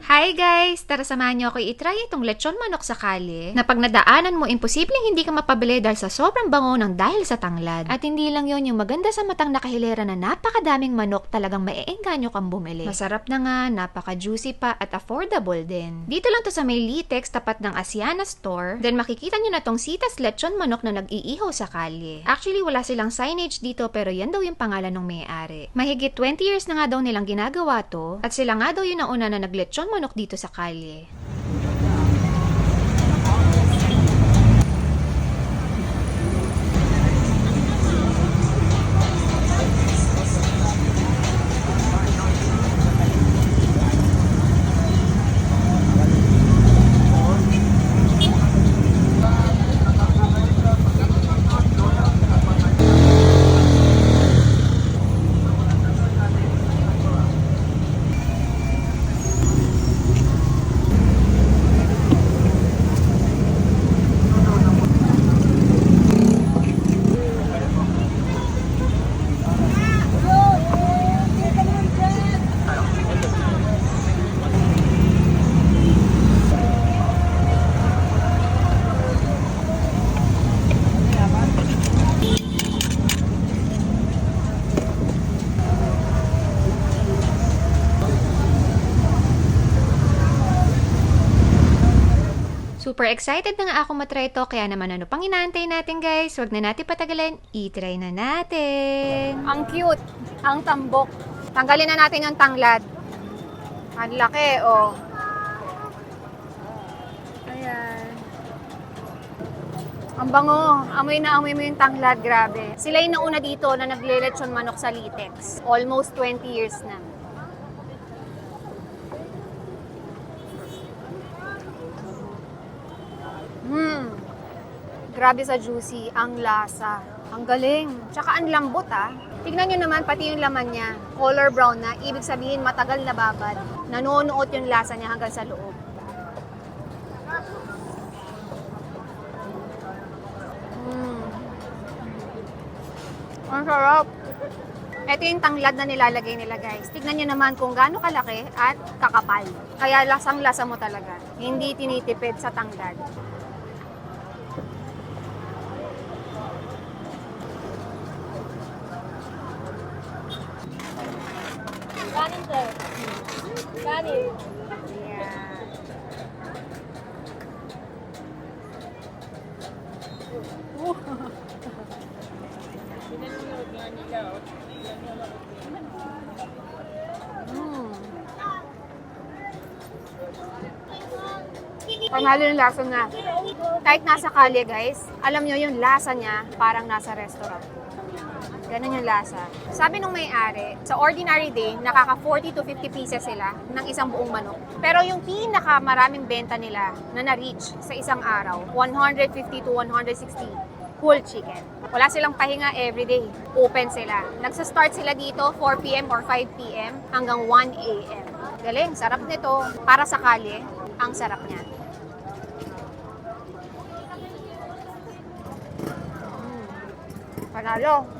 Hi guys! Tara samahan niyo ako itry itong lechon manok sa kalye na pag nadaanan mo, imposibleng hindi ka mapabili dahil sa sobrang bango ng dahil sa tanglad. At hindi lang yon yung maganda sa matang nakahilera na napakadaming manok talagang maeengganyo kang bumili. Masarap na nga, napaka-juicy pa at affordable din. Dito lang to sa may Litex tapat ng Asiana Store. Then makikita niyo na tong sitas lechon manok na nag-iihaw sa kalye. Actually, wala silang signage dito pero yan daw yung pangalan ng may-ari. Mahigit 20 years na nga daw nilang ginagawa to at sila nga daw yung nauna na naglechon manok dito sa kalye. Super excited na nga ako matry ito, kaya naman ano pang inaantay natin guys? Huwag na natin patagalin, i-try na natin! Ang cute. Ang tambok. Tanggalin na natin yung tanglad. Ang laki, oh. Ayan. Ang bango. Amoy na amoy mo yung tanglad. Grabe. Sila yung nauna dito na naglelechon manok sa Litex. Almost 20 years na. Grabe sa juicy, ang lasa. Ang galing. Tsaka ang lambot ah. Tignan nyo naman, pati yung laman niya. Color brown na, ibig sabihin matagal na babad. Nanonood yung lasa niya hanggang sa loob. Mm. Ang sarap. Ito yung tanglad na nilalagay nila guys. Tignan nyo naman kung gaano kalaki at kakapal. Kaya lasang lasa mo talaga. Hindi tinitipid sa tanglad. Kanin sir. Kanin. Yeah. Mm. Panalo yung lasa niya. Kahit nasa kalye guys, alam nyo yung lasa niya parang nasa restaurant. Ganun yung lasa. Sabi nung may-ari, sa ordinary day, nakaka 40 to 50 pieces sila ng isang buong manok. Pero yung pinaka maraming benta nila na na-reach sa isang araw, 150 to 160 whole chicken. Wala silang pahinga everyday. Open sila. Nagsa-start sila dito 4 p.m. or 5 p.m. hanggang 1 a.m. Galing, sarap nito. Para sa kalye, ang sarap niya. Mm. Panalo.